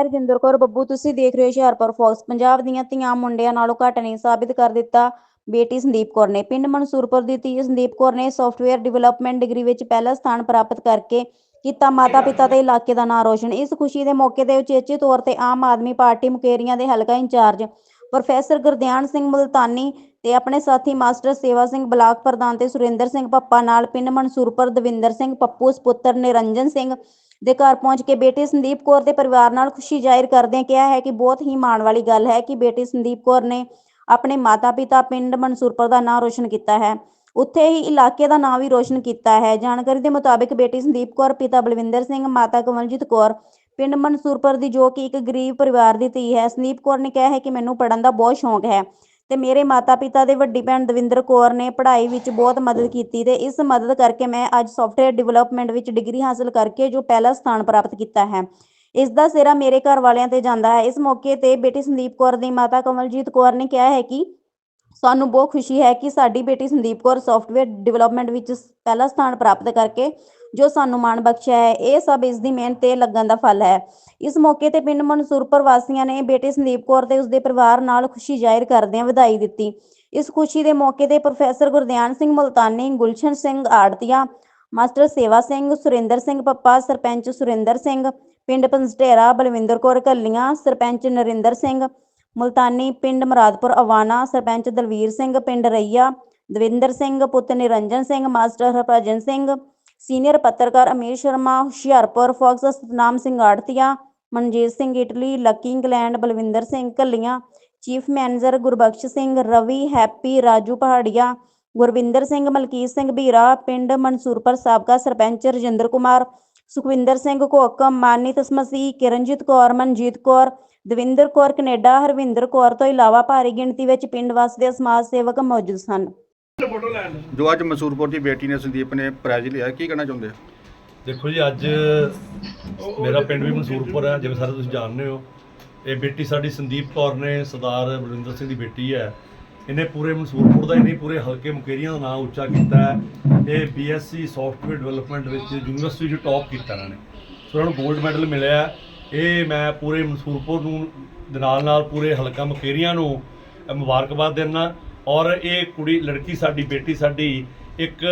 ਮੈਂ ਰਜਿੰਦਰ ਕੌਰ ਬੱਬੂ, ਤੁਸੀਂ ਦੇਖ ਰਹੇ ਹੋ ਹੁਸ਼ਿਆਰਪੁਰ ਫੋਕਸ ਪੰਜਾਬ ਦੀਆਂ ਧੀਆਂ ਮੁੰਡਿਆਂ ਨਾਲੋਂ ਘੱਟ ਨਹੀਂ ਸਾਬਿਤ ਕਰ ਦਿੱਤਾ ਬੇਟੀ ਸੰਦੀਪ ਕੌਰ ਨੇ। ਪਿੰਡ ਮਨਸੂਰਪੁਰ ਦੀ ਧੀ ਸੰਦੀਪ ਕੌਰ ਨੇ ਸੌਫਟਵੇਅਰ ਡਿਵੈਲਪਮੈਂਟ ਡਿਗਰੀ ਵਿੱਚ ਪਹਿਲਾ ਸਥਾਨ ਪ੍ਰਾਪਤ ਕਰਕੇ ਕੀਤਾ ਮਾਤਾ ਪਿਤਾ ਤੇ ਇਲਾਕੇ ਦਾ ਨਾਂ ਰੋਸ਼ਨ। ਇਸ ਖੁਸ਼ੀ ਦੇ ਮੌਕੇ ਤੇ ਉਚੇਚੇ ਤੌਰ ਤੇ ਆਮ ਆਦਮੀ ਪਾਰਟੀ ਮੁਕੇਰੀਆਂ ਦੇ ਹਲਕਾ ਇੰਚਾਰਜ ਪ੍ਰੋਫੈਸਰ ਗੁਰਧਿਆਨ ਸਿੰਘ ਮੁਲਤਾਨੀ ਤੇ ਆਪਣੇ ਸਾਥੀ ਮਾਸਟਰ ਸੇਵਾ ਸਿੰਘ ਬਲਾਕ ਪ੍ਰਧਾਨ ਤੇ ਸੁਰਿੰਦਰ ਸਿੰਘ ਪੱਪਾ ਨਾਲ ਪਿੰਡ ਮਨਸੂਰਪੁਰ ਦਵਿੰਦਰ ਸਿੰਘ ਪੱਪੂ, ਸਪੁੱਤਰ ਨਿਰੰਜਨ ਸਿੰਘ ਦੇ ਘਰ ਪਹੁੰਚ ਕੇ ਬੇਟੀ ਸੰਦੀਪ ਕੌਰ ਦੇ ਪਰਿਵਾਰ ਨਾਲ ਖੁਸ਼ੀ ਜ਼ਾਹਿਰ ਕਰਦਿਆਂ ਕਿਹਾ ਹੈ ਕਿ ਬਹੁਤ ਹੀ ਮਾਣ ਵਾਲੀ ਗੱਲ ਹੈ ਕਿ ਬੇਟੀ ਸੰਦੀਪ ਕੌਰ ਨੇ ਆਪਣੇ ਮਾਤਾ-ਪਿਤਾ ਪਿੰਡ ਮਨਸੂਰਪੁਰ ਦਾ ਨਾਂ ਰੋਸ਼ਨ ਕੀਤਾ ਹੈ। ਉੱਥੇ ਹੀ ਇਲਾਕੇ ਦਾ ਨਾਂ ਵੀ ਰੋਸ਼ਨ ਕੀਤਾ ਹੈ। ਜਾਣਕਾਰੀ ਦੇ ਮੁਤਾਬਿਕ ਬੇਟੀ ਸੰਦੀਪ ਕੌਰ, ਪਿਤਾ ਬਲਵਿੰਦਰ ਸਿੰਘ, ਮਾਤਾ ਕਮਲਜੀਤ ਕੌਰ ਪਿੰਡ ਮਨਸੂਰਪੁਰ ਦੀ ਜੋ ਕਿ ਇੱਕ ਗਰੀਬ ਪਰਿਵਾਰ ਦੀ ਧੀ ਹੈ, ਸੰਦੀਪ ਕੌਰ ਨੇ ਕਿਹਾ ਹੈ ਕਿ ਮੈਨੂੰ ਪੜ੍ਹਨ ਦਾ ਬਹੁਤ ਸ਼ੌਂਕ ਹੈ ਤੇ ਮੇਰੇ ਮਾਤਾ-ਪਿਤਾ ਦੇ ਵੱਡੀ ਭੈਣ ਦਵਿੰਦਰ ਕੌਰ ਨੇ ਪੜ੍ਹਾਈ ਵਿੱਚ ਬਹੁਤ ਮਦਦ ਕੀਤੀ ਤੇ ਇਸ ਮਦਦ ਕਰਕੇ ਮੈਂ ਅੱਜ ਸੌਫਟਵੇਅਰ ਡਿਵੈਲਪਮੈਂਟ ਵਿੱਚ ਡਿਗਰੀ ਹਾਸਲ ਕਰਕੇ ਜੋ ਪਹਿਲਾ ਸਥਾਨ ਪ੍ਰਾਪਤ ਕੀਤਾ ਹੈ। ਇਸ ਦਾ ਸਿਰਾ ਮੇਰੇ ਘਰ ਵਾਲਿਆਂ ਤੇ ਜਾਂਦਾ ਹੈ। ਇਸ ਮੌਕੇ ਤੇ ਬੇਟੀ ਸੰਦੀਪ ਕੌਰ ਦੀ ਮਾਤਾ ਕਮਲਜੀਤ ਕੌਰ ਨੇ ਕਿਹਾ ਹੈ ਕਿ ਸਾਨੂੰ ਬਹੁਤ ਖੁਸ਼ੀ ਹੈ ਕਿ ਸਾਡੀ ਬੇਟੀ ਸੰਦੀਪ ਕੌਰ ਸੌਫਟਵੇਅਰ ਡਿਵੈਲਪਮੈਂਟ ਵਿੱਚ ਪਹਿਲਾ ਸਥਾਨ ਪ੍ਰਾਪਤ ਕਰਕੇ ਜੋ ਸਾਨੂੰ ਮਾਣ ਬਖਸ਼ਿਆ ਹੈ, ਇਹ ਸਭ ਇਸ ਦੀ ਮਿਹਨਤ ਤੇ ਲੱਗਣ ਦਾ ਫਲ ਹੈ। ਇਸ ਮੌਕੇ ਤੇ ਪਿੰਡ ਮਨਸੂਰਪੁਰ ਵਾਸੀਆਂ ਨੇ ਬੇਟੀ ਸੰਦੀਪ ਕੌਰ ਤੇ ਉਸਦੇ ਪਰਿਵਾਰ ਨਾਲ ਖੁਸ਼ੀ ਜ਼ਾਹਿਰ ਕਰਦਿਆਂ ਵਧਾਈ ਦਿੱਤੀ। ਇਸ ਖੁਸ਼ੀ ਦੇ ਮੌਕੇ ਤੇ ਪ੍ਰੋਫੈਸਰ ਗੁਰਦਿਆਨ ਸਿੰਘ ਮੁਲਤਾਨੀ, ਗੁਲਸ਼ਨ ਸਿੰਘ ਆੜਤੀਆ, ਮਾਸਟਰ ਸੇਵਾ ਸਿੰਘ, ਸੁਰਿੰਦਰ ਸਿੰਘ ਪੱਪਾ, ਸਰਪੰਚ ਸੁਰਿੰਦਰ ਸਿੰਘ, ਪਿੰਡ ਪੰਸਟੇਰਾ ਬਲਵਿੰਦਰ ਕੌਰ ਕੱਲੀਆਂ ਸਰਪੰਚ ਨਰਿੰਦਰ ਸਿੰਘ ਮੁਲਤਾਨੀ ਪਿੰਡ ਮੁਰਾਦਪੁਰ ਅਵਾਨਾ ਸਰਪੰਚ ਦਲਵੀਰ ਸਿੰਘ ਪਿੰਡ ਰਈਆ, ਦਵਿੰਦਰ ਸਿੰਘ ਪੁੱਤ ਨਿਰੰਜਨ ਸਿੰਘ, ਮਾਸਟਰ ਹਰਭਜਨ ਸਿੰਘ, ਸੀਨੀਅਰ ਪੱਤਰਕਾਰ Amir Sharma, Hoshiarpur Fox Satnam Singh arhtiya, Manjit Singh Italy, Lucky England Balwinder Singh ਕੱਲੀਆਂ chief manager Gurbakhsh Singh Ravi, Happy Raju Paharia, Gurvinder Singh Malkit Singh Bira, ਪਿੰਡ ਮਨਸੂਰਪੁਰ ਸਾਬਕਾ ਸਰਪੰਚ ਰਜਿੰਦਰ ਕੁਮਾਰ ਸੁਖਵਿੰਦਰ ਸਿੰਘ ਘੋਕਮ ਮਾਨਿਤ ਮਸੀਹ ਕਿਰਨਜੀਤ ਕੌਰ ਮਨਜੀਤ ਕੌਰ ਦਵਿੰਦਰ ਕੌਰ ਕੈਨੇਡਾ ਹਰਵਿੰਦਰ ਕੌਰ ਤੋਂ ਇਲਾਵਾ ਭਾਰੀ ਗਿਣਤੀ ਵਿੱਚ ਪਿੰਡ ਵਸਦੇ ਸਮਾਜ ਸੇਵਕ ਮੌਜੂਦ ਸਨ। ਜੋ ਅੱਜ ਮਸੂਰਪੁਰ ਦੀ ਬੇਟੀ ਨੇ ਸੰਦੀਪ ਨੇ ਪ੍ਰਾਈਜ਼ ਲਿਆ ਕੀ ਕਹਿਣਾ ਚਾਹੁੰਦੇ ਹੋ? ਦੇਖੋ ਜੀ ਅੱਜ ਮੇਰਾ ਪਿੰਡ ਵੀ ਮਨਸੂਰਪੁਰ ਹੈ ਜਿਵੇਂ ਸਾਰੇ ਤੁਸੀਂ ਜਾਣਦੇ ਹੋ। ਇਹ ਬੇਟੀ ਸਾਡੀ ਸੰਦੀਪ ਕੌਰ ਨੇ ਸਰਦਾਰ ਬਲਵਿੰਦਰ ਸਿੰਘ ਦੀ ਬੇਟੀ ਹੈ। ਇਹਨੇ ਪੂਰੇ ਮਨਸੂਰਪੁਰ ਦਾ ਇਹਨੇ ਪੂਰੇ ਹਲਕੇ ਮੁਕੇਰੀਆਂ ਦਾ ਨਾਮ ਉੱਚਾ ਕੀਤਾ ਹੈ। ਇਹ ਬੀਐਸਸੀ ਸੌਫਟਵੇਅਰ ਡਿਵੈਲਪਮੈਂਟ ਵਿੱਚ ਯੂਨੀਵਰਸਿਟੀ 'ਚ ਟੌਪ ਕੀਤਾ ਇਹਨਾਂ ਨੇ। ਸੋ ਇਹਨਾਂ ਨੂੰ 골ਡ ਮੈਡਲ ਮਿਲਿਆ ਇਹ ਮੈਂ ਪੂਰੇ ਮਨਸੂਰਪੁਰ ਨੂੰ, ਦੇ ਨਾਲ ਨਾਲ ਪੂਰੇ ਹਲਕਾ ਮੁਕੇਰੀਆਂ ਨੂੰ ਮੁਬਾਰਕਬਾਦ ਦਿੰਦਾ ਔਰ ਇਹ ਕੁੜੀ, ਲੜਕੀ ਸਾਡੀ, ਬੇਟੀ ਸਾਡੀ ਇੱਕ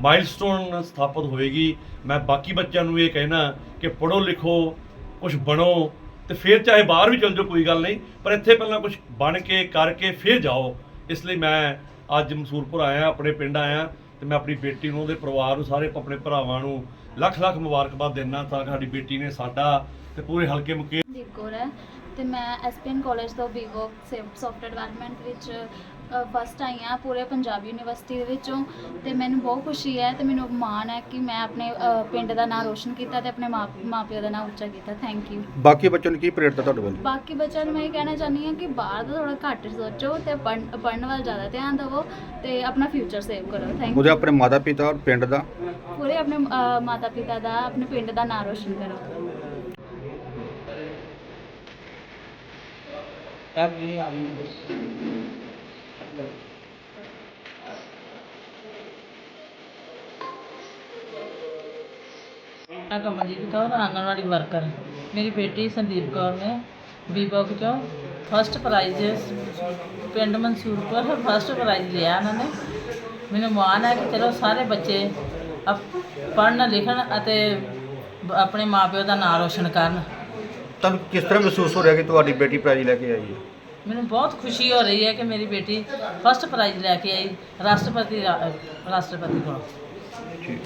ਮਾਈਲਸਟੋਨ ਸਥਾਪਿਤ ਹੋਏਗੀ। ਮੈਂ ਬਾਕੀ ਬੱਚਿਆਂ ਨੂੰ ਇਹ ਕਹਿਣਾ ਕਿ ਪੜ੍ਹੋ, ਲਿਖੋ ਕੁਝ ਬਣੋ ਤੇ ਫਿਰ ਚਾਹੇ ਬਾਹਰ ਵੀ ਚਲ ਜਾਓ, ਕੋਈ ਗੱਲ ਨਹੀਂ। ਪਰ ਇੱਥੇ ਪਹਿਲਾਂ ਕੁਝ ਬਣ ਕੇ, ਕਰਕੇ ਫਿਰ ਜਾਓ। ਇਸ ਲਈ ਮੈਂ ਅੱਜ ਮਸੂਰਪੁਰ ਆਇਆ, ਆਪਣੇ ਪਿੰਡ ਆਇਆ ਤੇ ਮੈਂ ਆਪਣੀ ਬੇਟੀ ਨੂੰ ਉਹਦੇ ਪਰਿਵਾਰ ਨੂੰ ਸਾਰੇ ਆਪਣੇ ਭਰਾਵਾਂ ਨੂੰ ਲੱਖ ਲੱਖ ਮੁਬਾਰਕਬਾਦ ਦਿੰਦਾ ਤਾਂ ਕਿ ਸਾਡੀ ਬੇਟੀ ਨੇ ਸਾਡਾ ਤੇ ਪੂਰੇ ਹਲਕੇ ਮੁਕੇ ਦੀਪ ਕੌਰ ਹੈ। ਤੇ ਮੈਂ ਐਸਪੀਐਨ ਕਾਲਜ ਤੋਂ ਬੀਵੋ ਸੌਫਟਵੇਅਰ ਡਿਵੈਲਪਮੈਂਟ ਵਿੱਚ ਫਸਟ ਆਈ ਹਾਂ ਪੂਰੇ ਪੰਜਾਬ ਯੂਨੀਵਰਸਿਟੀ ਦੇ ਵਿੱਚੋਂ ਤੇ ਮੈਨੂੰ ਬਹੁਤ ਖੁਸ਼ੀ ਹੈ ਤੇ ਮੈਨੂੰ ਮਾਣ ਹੈ ਕਿ ਮੈਂ ਆਪਣੇ ਪਿੰਡ ਦਾ ਨਾਮ ਰੋਸ਼ਨ ਕੀਤਾ ਤੇ ਆਪਣੇ ਮਾਂ ਮਾਪਿਓ ਦਾ ਨਾਮ ਉੱਚਾ ਕੀਤਾ। ਥੈਂਕ ਯੂ ਬਾਕੀ ਬੱਚਿਆਂ ਨੂੰ ਕੀ ਪ੍ਰੇਰਤਾ ਤੁਹਾਡੇ ਵੱਲ? ਬਾਕੀ ਬੱਚਿਆਂ ਨੂੰ ਮੈਂ ਇਹ ਕਹਿਣਾ ਚਾਹੁੰਦੀ ਹਾਂ ਕਿ ਬਾਹਰ ਦਾ ਥੋੜਾ ਘੱਟ ਸੋਚੋ ਤੇ ਪੜ੍ਹਨ ਵੱਲ ਜ਼ਿਆਦਾ ਧਿਆਨ ਦਿਵੋ ਤੇ ਆਪਣਾ ਫਿਊਚਰ ਸੇਵ ਕਰੋ। ਥੈਂਕ ਯੂ ਆਪਣੇ ਮਾਤਾ ਪਿਤਾ ਔਰ ਪਿੰਡ ਦਾ? ਪੂਰੇ ਆਪਣੇ ਮਾਤਾ ਪਿਤਾ ਦਾ ਆਪਣੇ ਪਿੰਡ ਦਾ ਨਾਮ ਰੋਸ਼ਨ ਕਰੋ। ਮੈਂ ਕਮਲਜੀਤ ਕੌਰ ਆਂਗਣਵਾੜੀ ਵਰਕਰ। ਮੇਰੀ ਬੇਟੀ ਸੰਦੀਪ ਕੌਰ ਨੇ ਬੀਬੋਕ ਚੋਂ ਫਸਟ ਪ੍ਰਾਈਜ਼ ਪਿੰਡ ਮਨਸੂਰਪੁਰ ਫਸਟ ਪ੍ਰਾਈਜ਼ ਲਿਆ ਉਹਨਾਂ ਨੇ। ਮੈਨੂੰ ਮਾਣ ਹੈ ਕਿ ਚਲੋ ਸਾਰੇ ਬੱਚੇ ਪੜ੍ਹਨ, ਲਿਖਣ ਅਤੇ ਬ- ਆਪਣੇ ਮਾਪਿਓ ਦਾ ਨਾਂ ਰੋਸ਼ਨ ਕਰਨ। ਤੁਹਾਨੂੰ ਕਿਸ ਤਰ੍ਹਾਂ ਮਹਿਸੂਸ ਹੋ ਰਿਹਾ ਕਿ ਤੁਹਾਡੀ ਬੇਟੀ ਪ੍ਰਾਈਜ਼ ਲੈ ਕੇ ਆਈ ਹੈ? ਮੈਨੂੰ ਬਹੁਤ ਖੁਸ਼ੀ ਹੋ ਰਹੀ ਹੈ ਕਿ ਮੇਰੀ ਬੇਟੀ ਫਸਟ ਪ੍ਰਾਈਜ਼ ਲੈ ਕੇ ਆਈ ਰਾਸ਼ਟਰਪਤੀ ਰਾ- ਰਾਸ਼ਟਰਪਤੀ ਕੋਲ। ਠੀਕ।